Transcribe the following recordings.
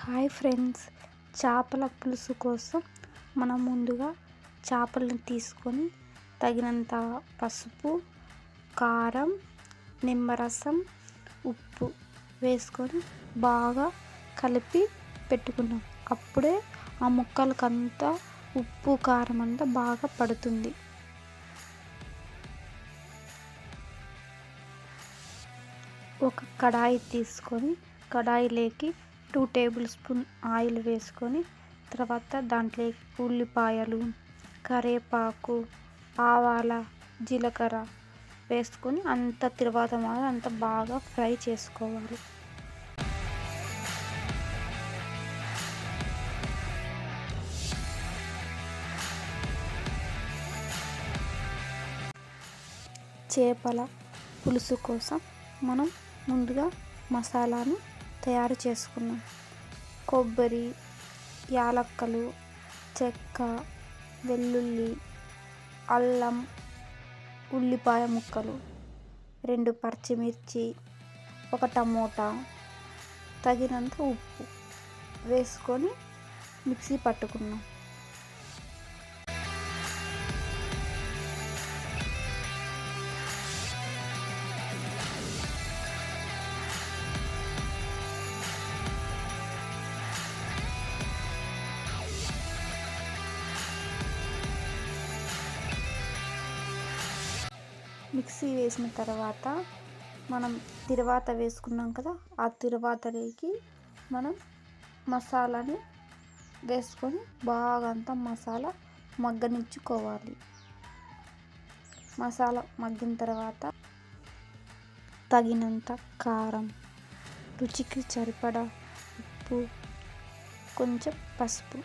Hi friends. చేపల పులుసు కోసం మనం ముందుగా చేపలను తీసుకొని తగినంత పసుపు కారం నిమ్మరసం ఉప్పు వేసుకొని బాగా కలిపి పెట్టుకున్నాం. అప్పుడే ఆ ముక్కలకంతా ఉప్పు కారం అంతా బాగా పడుతుంది. ఒక కడాయి తీసుకొని కడాయిలోకి టూ టేబుల్ స్పూన్ ఆయిల్ వేసుకొని తర్వాత దాంట్లో ఉల్లిపాయలు కరివేపాకు ఆవాల జీలకర్ర వేసుకొని అంత తర్వాత అంత బాగా ఫ్రై చేసుకోవాలి. చేపల పులుసు కోసం మనం ముందుగా మసాలాను తయారు చేసుకున్నాం. కొబ్బరి యాలక్కలు చెక్క వెల్లుల్లి అల్లం ఉల్లిపాయ ముక్కలు రెండు పచ్చిమిర్చి ఒక టమోటా తగినంత ఉప్పు వేసుకొని మిక్సీ పట్టుకున్నాం. మిక్సీ వేసిన తర్వాత మనం తిరువాత వేసుకున్నాం కదా ఆ తిరువాతలోకి మనం మసాలాని వేసుకొని బాగా అంతా మసాలా మగ్గనిచ్చుకోవాలి. మసాలా మగ్గిన తర్వాత తగినంత కారం రుచికి సరిపడా ఉప్పు కొంచెం పసుపు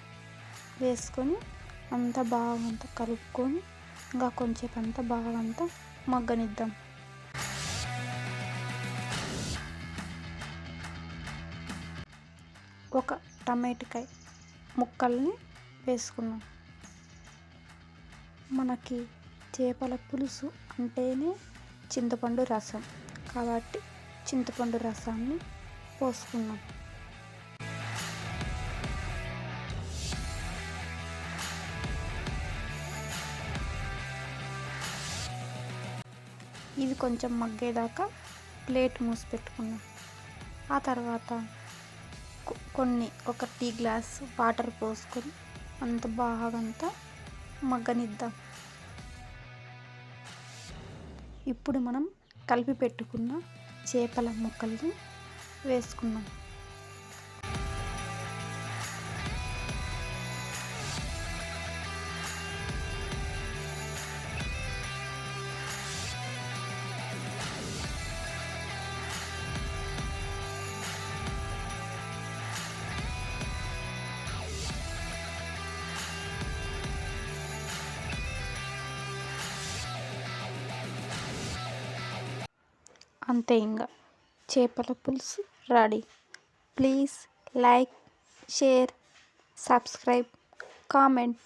వేసుకొని అంతా బాగా అంతా కలుపుకొని ఇంకా కొంచెం అంతా బాగా అంతా మగ్గనిద్దాం. ఒక టమాటకాయ ముక్కల్ని వేసుకున్నాం మనకి చేపల పులుసు అంటేనే చింతపండు రసం. కాబట్టి చింతపండు రసాన్ని పోసుకున్నాం ఇవి కొంచెం మగ్గేదాకా ప్లేట్ మూసి పెట్టుకున్నాం. ఆ తర్వాత కొన్ని ఒక టీ గ్లాస్ వాటర్ పోసుకొని అంత బాగా అంతా మగ్గనిద్దాం. ఇప్పుడు మనం కలిపి పెట్టుకున్న చేపల ముక్కల్ని వేసుకున్నాం. అంతే ఇంకా చేపల పులుసు ready. Please like share subscribe comment.